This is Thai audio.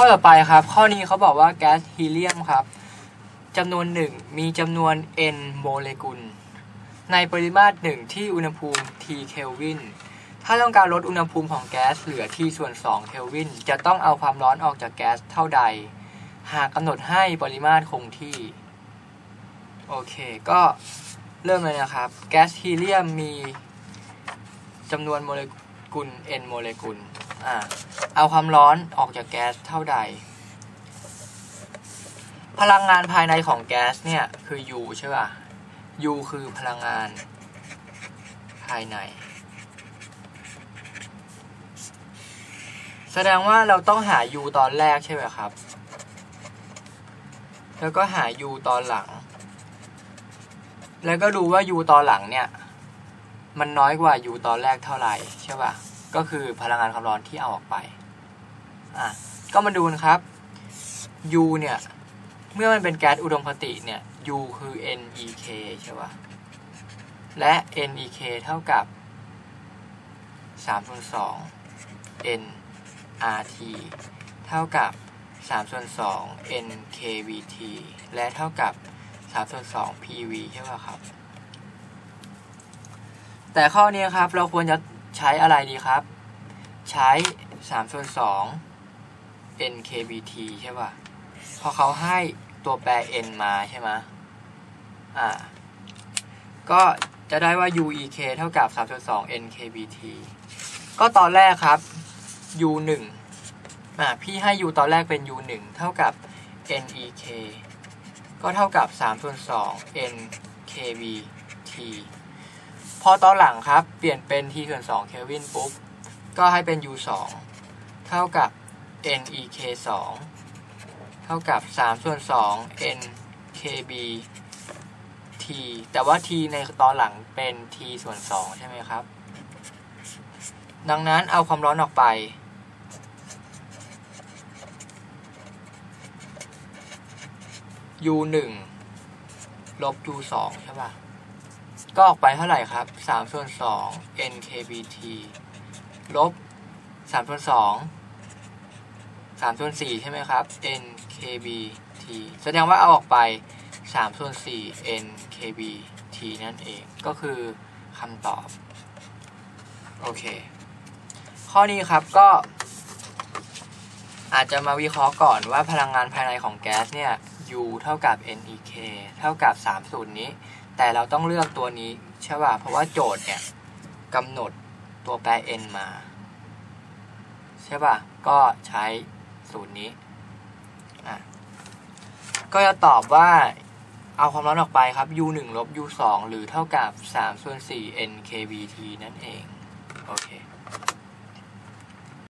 ข้อต่อไปครับ ข้อนี้เขาบอกว่าแก๊สฮีเลียมครับจำนวนหนึ่งมีจำนวน n โมเลกุล ในปริมาตรหนึ่งที่อุณหภูมิ T เคลวินถ้าต้องการลดอุณหภูมิของแก๊สเหลือ T ส่วน2เคลวินจะต้องเอาความร้อนออกจากแก๊สเท่าใด หากกำหนดให้ปริมาตรคงที่ โอเค ก็เริ่มเลยนะครับ แก๊สฮีเลียมมีจำนวนโมเลกุล n โมเลกุล อ่า เอาความร้อนออกจากแก๊สเท่าใด พลังงานภายในของแก๊สเนี่ยคือ U ใช่ป่ะ U คือพลังงานภายใน แสดงว่าเราต้องหา U ตอนแรกใช่ไหมครับ แล้วก็หา U ตอนหลัง แล้วก็ดูว่า U ตอนหลังเนี่ย มันน้อยกว่า U ตอนแรกเท่าไหร่ใช่ป่ะ ก็คือพลังงานความร้อนที่เอาออกไปอะก็มาดูนะครับ U เนี่ย เมื่อมันเป็นแก๊สอุดมคติเนี่ย U คือ NEK ใช่ป่ะ และ NEK เท่ากับ3ส่วน2 nRT เท่ากับ3ส่วน2 NKVT และเท่ากับ3ส่วน2 PV ใช่ป่ะครับ แต่ข้อนี้ครับเราควรจะ ใช้อะไรดีครับ ใช้3ส่วน2 NKBT ใช่ป่ะพอเขาให้ตัวแปร n มาใช่ไหมอ่า ก็จะได้ว่า UEK เท่ากับ3ส่วน2 NKBT ก็ตอนแรกครับ U 1 อ่าพี่ให้ U ตอนแรกเป็น U 1 เท่ากับ NEK ก็เท่ากับ3ส่วน2 NKBT พอตอนหลังครับ เปลี่ยนเป็น T ส่วน2เคลวินปุ๊บ ก็ให้เป็น U 2เท่ากับ NEK 2เท่ากับ 3 ส่วน 2 NKB T แต่ว่า T ในตอนหลังเป็น T ส่วน 2 ใช่ไหมครับ ดังนั้นเอาความร้อนออกไป U 1ลบ U 2ใช่ป่ะ ก็ออกไปเท่าไหร่ครับ3ส่วน2 NKBT ลบ3ส่วน2 3ส่วน4ใช่ไหมครับ NKBT แสดงว่าเอาออกไป3ส่วน4 NKBT นั่นเอง ก็คือคำตอบ โอเค ข้อนี้ครับก็อาจจะมาวิเคราะห์ก่อนว่าพลังงานภายในของแก๊สเนี่ย U เท่ากับ NEK เท่ากับ 3 สูตรนี้ แต่เราต้องเลือกตัวนี้ใช่ป่ะเพราะว่าโจทย์เนี่ยกำหนดตัวแปร n มา ใช่ป่ะ ก็ใช้สูตรนี้อะก็จะตอบว่าเอาความร้อนออกไปครับ U 1ลบ U 2หรือเท่ากับ3ส่วน4 NKBT นั่นเอง โอเค